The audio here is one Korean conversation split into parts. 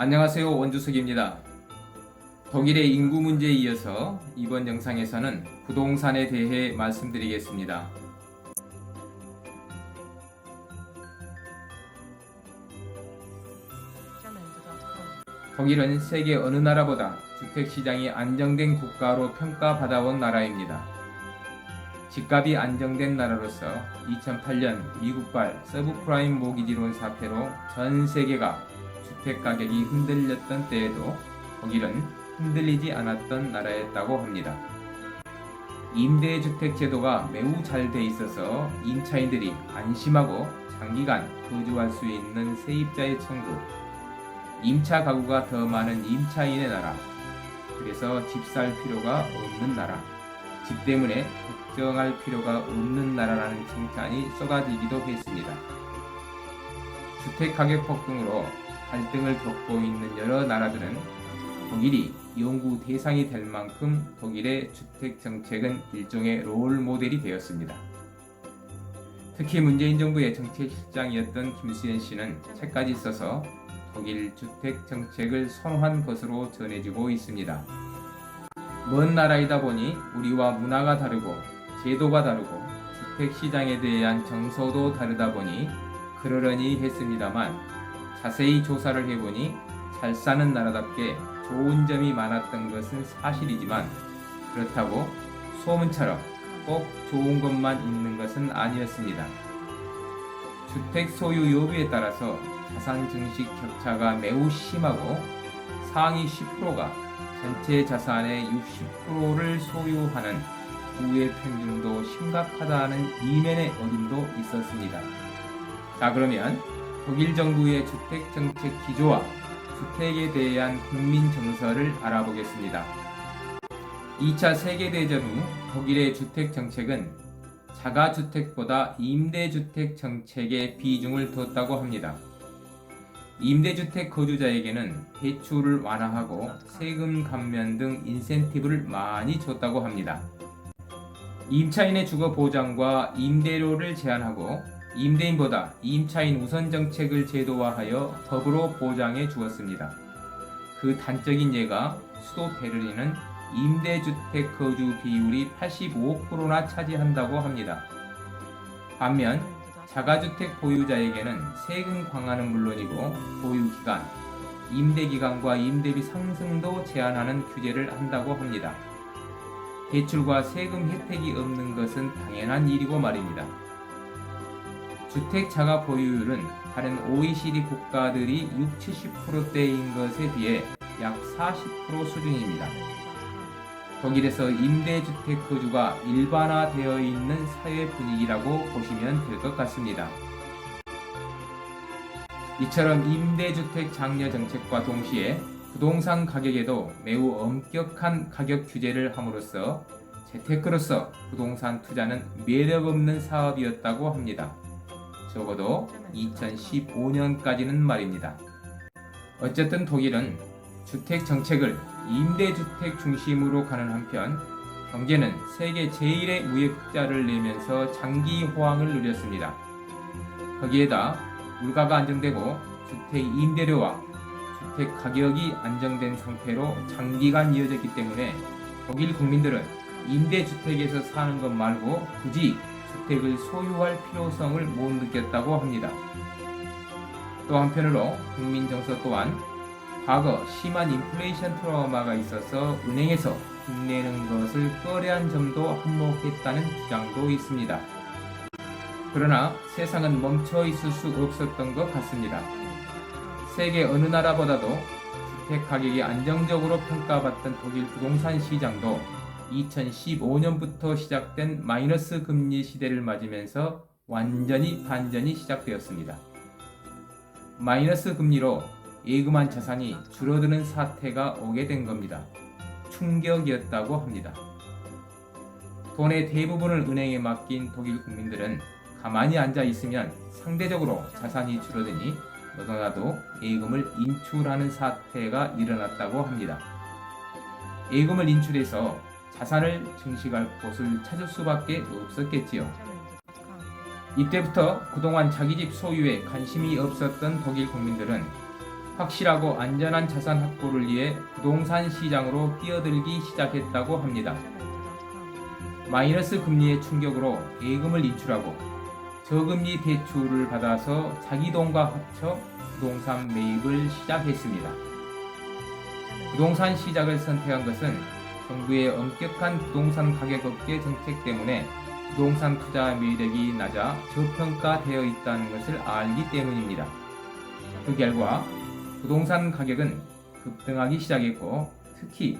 안녕하세요 원주석입니다. 독일의 인구 문제에 이어서 이번 영상에서는 부동산에 대해 말씀드리겠습니다. 독일은 세계 어느 나라보다 주택시장이 안정된 국가로 평가받아온 나라입니다. 집값이 안정된 나라로서 2008년 미국발 서브프라임 모기지론 사태로 전 세계가 주택 가격이 흔들렸던 때에도 독일은 흔들리지 않았던 나라였다고 합니다. 임대주택 제도가 매우 잘 돼 있어서 임차인들이 안심하고 장기간 거주할 수 있는 세입자의 천국, 임차 가구가 더 많은 임차인의 나라, 그래서 집 살 필요가 없는 나라, 집 때문에 걱정할 필요가 없는 나라라는 칭찬이 쏟아지기도 했습니다. 주택 가격 폭등으로 갈등을 겪고 있는 여러 나라들은 독일이 연구 대상이 될 만큼 독일의 주택 정책은 일종의 롤 모델이 되었습니다. 특히 문재인 정부의 정책실장이었던 김수현 씨는 책까지 써서 독일 주택 정책을 선호한 것으로 전해지고 있습니다. 먼 나라이다 보니 우리와 문화가 다르고 제도가 다르고 주택 시장에 대한 정서도 다르다 보니 그러려니 했습니다만 자세히 조사를 해보니 잘 사는 나라답게 좋은 점이 많았던 것은 사실이지만 그렇다고 소문처럼 꼭 좋은 것만 있는 것은 아니었습니다. 주택 소유 여부에 따라서 자산 증식 격차가 매우 심하고 상위 10%가 전체 자산의 60%를 소유하는 부의 평균도 심각하다는 이면의 어림도 있었습니다. 자 그러면 독일 정부의 주택 정책 기조와 주택에 대한 국민 정서를 알아보겠습니다. 2차 세계대전 후 독일의 주택 정책은 자가주택보다 임대주택 정책에 비중을 뒀다고 합니다. 임대주택 거주자에게는 대출을 완화하고 세금 감면 등 인센티브를 많이 줬다고 합니다. 임차인의 주거 보장과 임대료를 제한하고 임대인보다 임차인 우선 정책을 제도화하여 법으로 보장해 주었습니다. 그 단적인 예가 수도 베를린은 임대주택 거주 비율이 85%나 차지한다고 합니다. 반면 자가주택 보유자에게는 세금 강화는 물론이고 보유기간, 임대기간과 임대비 상승도 제한하는 규제를 한다고 합니다. 대출과 세금 혜택이 없는 것은 당연한 일이고 말입니다. 주택 자가 보유율은 다른 OECD 국가들이 60, 70%대인 것에 비해 약 40% 수준입니다. 독일에서 임대주택 거주가 일반화되어 있는 사회 분위기라고 보시면 될 것 같습니다. 이처럼 임대주택 장려 정책과 동시에 부동산 가격에도 매우 엄격한 가격 규제를 함으로써 재테크로서 부동산 투자는 매력 없는 사업이었다고 합니다. 적어도 2015년까지는 말입니다. 어쨌든 독일은 주택 정책을 임대주택 중심으로 가는 한편 경제는 세계 제1의 무역 흑자를 내면서 장기 호황을 누렸습니다. 거기에다 물가가 안정되고 주택 임대료와 주택 가격이 안정된 상태로 장기간 이어졌기 때문에 독일 국민들은 임대주택에서 사는 것 말고 굳이 주택을 소유할 필요성을 못 느꼈다고 합니다. 또 한편으로 국민 정서 또한 과거 심한 인플레이션 트라우마가 있어서 은행에서 빚 내는 것을 꺼려한 점도 한몫했다는 주장도 있습니다. 그러나 세상은 멈춰 있을 수 없었던 것 같습니다. 세계 어느 나라보다도 주택 가격이 안정적으로 평가받던 독일 부동산 시장도 2015년부터 시작된 마이너스 금리 시대를 맞으면서 완전히 반전이 시작되었습니다. 마이너스 금리로 예금한 자산이 줄어드는 사태가 오게 된 겁니다. 충격이었다고 합니다. 돈의 대부분을 은행에 맡긴 독일 국민들은 가만히 앉아 있으면 상대적으로 자산이 줄어드니 너도나도 예금을 인출하는 사태가 일어났다고 합니다. 예금을 인출해서 자산을 증식할 곳을 찾을 수밖에 없었겠지요. 이때부터 그동안 자기 집 소유에 관심이 없었던 독일 국민들은 확실하고 안전한 자산 확보를 위해 부동산 시장으로 뛰어들기 시작했다고 합니다. 마이너스 금리의 충격으로 예금을 인출하고 저금리 대출을 받아서 자기 돈과 합쳐 부동산 매입을 시작했습니다. 부동산 시작을 선택한 것은 정부의 엄격한 부동산 가격 억제 정책 때문에 부동산 투자 매력이 낮아 저평가되어 있다는 것을 알기 때문입니다. 그 결과 부동산 가격은 급등하기 시작했고 특히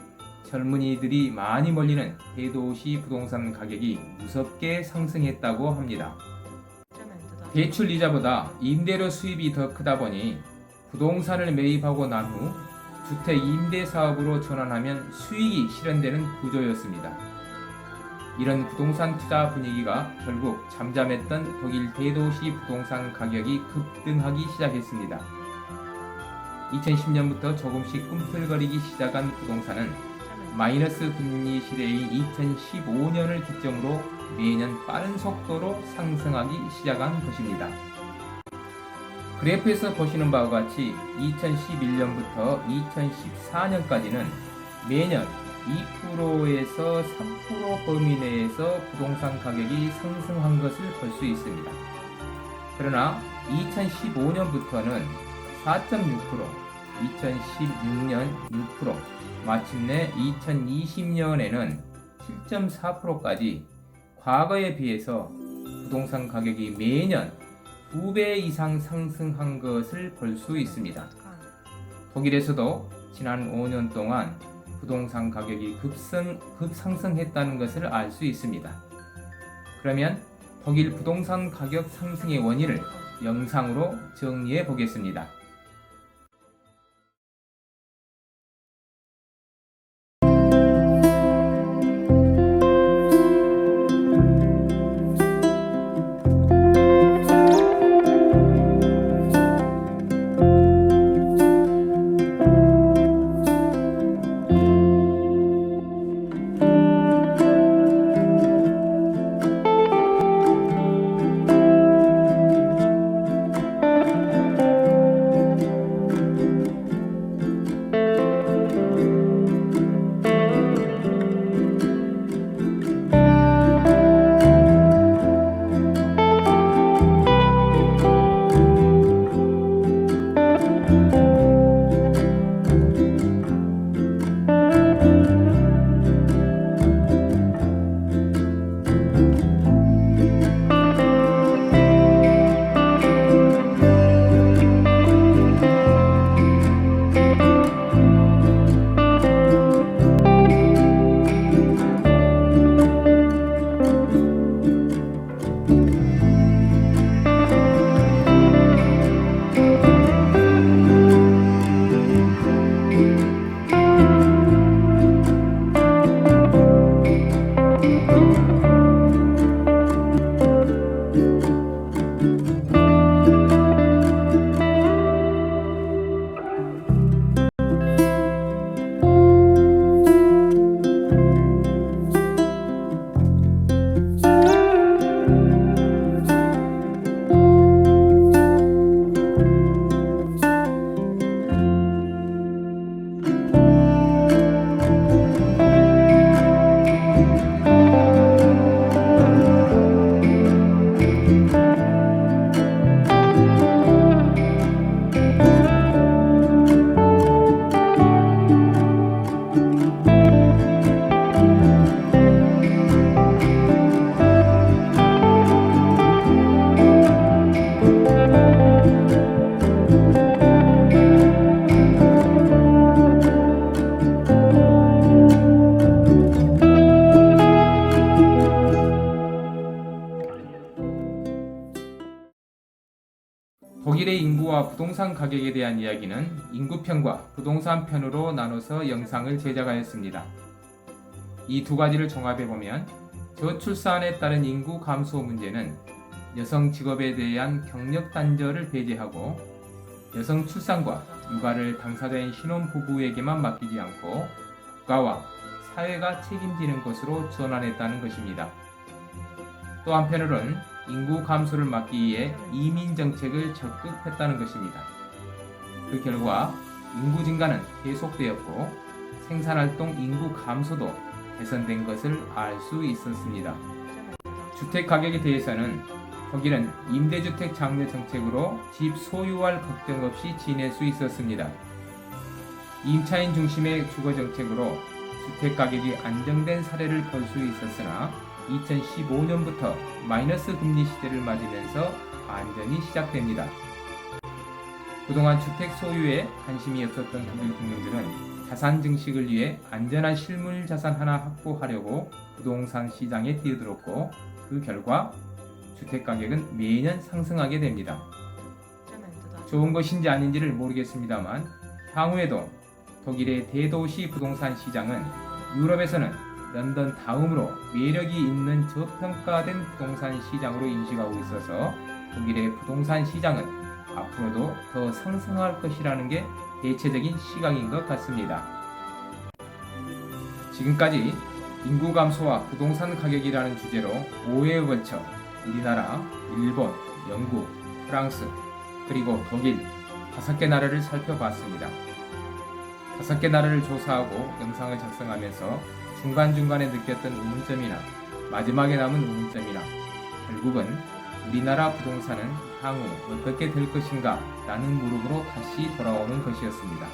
젊은이들이 많이 몰리는 대도시 부동산 가격이 무섭게 상승했다고 합니다. 대출 이자보다 임대료 수입이 더 크다 보니 부동산을 매입하고 난 후 주택 임대 사업으로 전환하면 수익이 실현되는 구조였습니다. 이런 부동산 투자 분위기가 결국 잠잠했던 독일 대도시 부동산 가격이 급등하기 시작했습니다. 2010년부터 조금씩 꿈틀거리기 시작한 부동산은 마이너스 금리 시대인 2015년을 기점으로 매년 빠른 속도로 상승하기 시작한 것입니다. 그래프에서 보시는 바와 같이 2011년부터 2014년까지는 매년 2%에서 3% 범위 내에서 부동산 가격이 상승한 것을 볼 수 있습니다. 그러나 2015년부터는 4.6%, 2016년 6%, 마침내 2020년에는 7.4%까지 과거에 비해서 부동산 가격이 매년 2배 이상 상승한 것을 볼 수 있습니다. 독일에서도 지난 5년 동안 부동산 가격이 급성, 급상승했다는 것을 알 수 있습니다. 그러면 독일 부동산 가격 상승의 원인을 영상으로 정리해 보겠습니다. 부동산 가격에 대한 이야기는 인구편과 부동산 편으로 나눠서 영상을 제작하였습니다. 이 두 가지를 종합해 보면 저출산에 따른 인구 감소 문제는 여성 직업에 대한 경력 단절을 배제하고 여성 출산과 육아를 당사자인 신혼 부부에게만 맡기지 않고 국가와 사회가 책임지는 것으로 전환했다는 것입니다. 또 한편으로는 인구 감소를 막기 위해 이민 정책을 적극 했다는 것입니다. 그 결과 인구 증가는 계속되었고 생산활동 인구 감소도 개선된 것을 알 수 있었습니다. 주택 가격에 대해서는 거기는 임대주택 장려 정책으로 집 소유할 걱정 없이 지낼 수 있었습니다. 임차인 중심의 주거 정책으로 주택 가격이 안정된 사례를 볼 수 있었으나 2015년부터 마이너스 금리 시대를 맞으면서 반전이 시작됩니다. 그동안 주택 소유에 관심이 없었던 독일 국민들은 자산 증식을 위해 안전한 실물 자산 하나 확보하려고 부동산 시장에 뛰어들었고 그 결과 주택 가격은 매년 상승하게 됩니다. 좋은 것인지 아닌지를 모르겠습니다만 향후에도 독일의 대도시 부동산 시장은 유럽에서는 런던 다음으로 매력이 있는 저평가된 부동산 시장으로 인식하고 있어서 독일의 부동산 시장은 앞으로도 더 상승할 것이라는 게 대체적인 시각인 것 같습니다. 지금까지 인구 감소와 부동산 가격이라는 주제로 5회에 걸쳐 우리나라, 일본, 영국, 프랑스, 그리고 독일 다섯 개 나라를 살펴봤습니다. 다섯 개 나라를 조사하고 영상을 작성하면서 중간중간에 느꼈던 의문점이나 마지막에 남은 의문점이나 결국은 우리나라 부동산은 향후 어떻게 될 것인가 라는 무릎으로 다시 돌아오는 것이었습니다.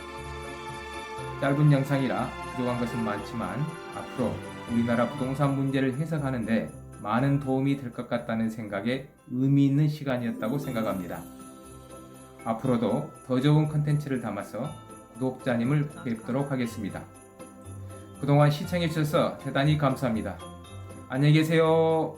짧은 영상이라 부족한 것은 많지만 앞으로 우리나라 부동산 문제를 해석하는데 많은 도움이 될 것 같다는 생각에 의미 있는 시간이었다고 생각합니다. 앞으로도 더 좋은 컨텐츠를 담아서 구독자님을 뵙도록 하겠습니다. 그동안 시청해주셔서 대단히 감사합니다. 안녕히 계세요.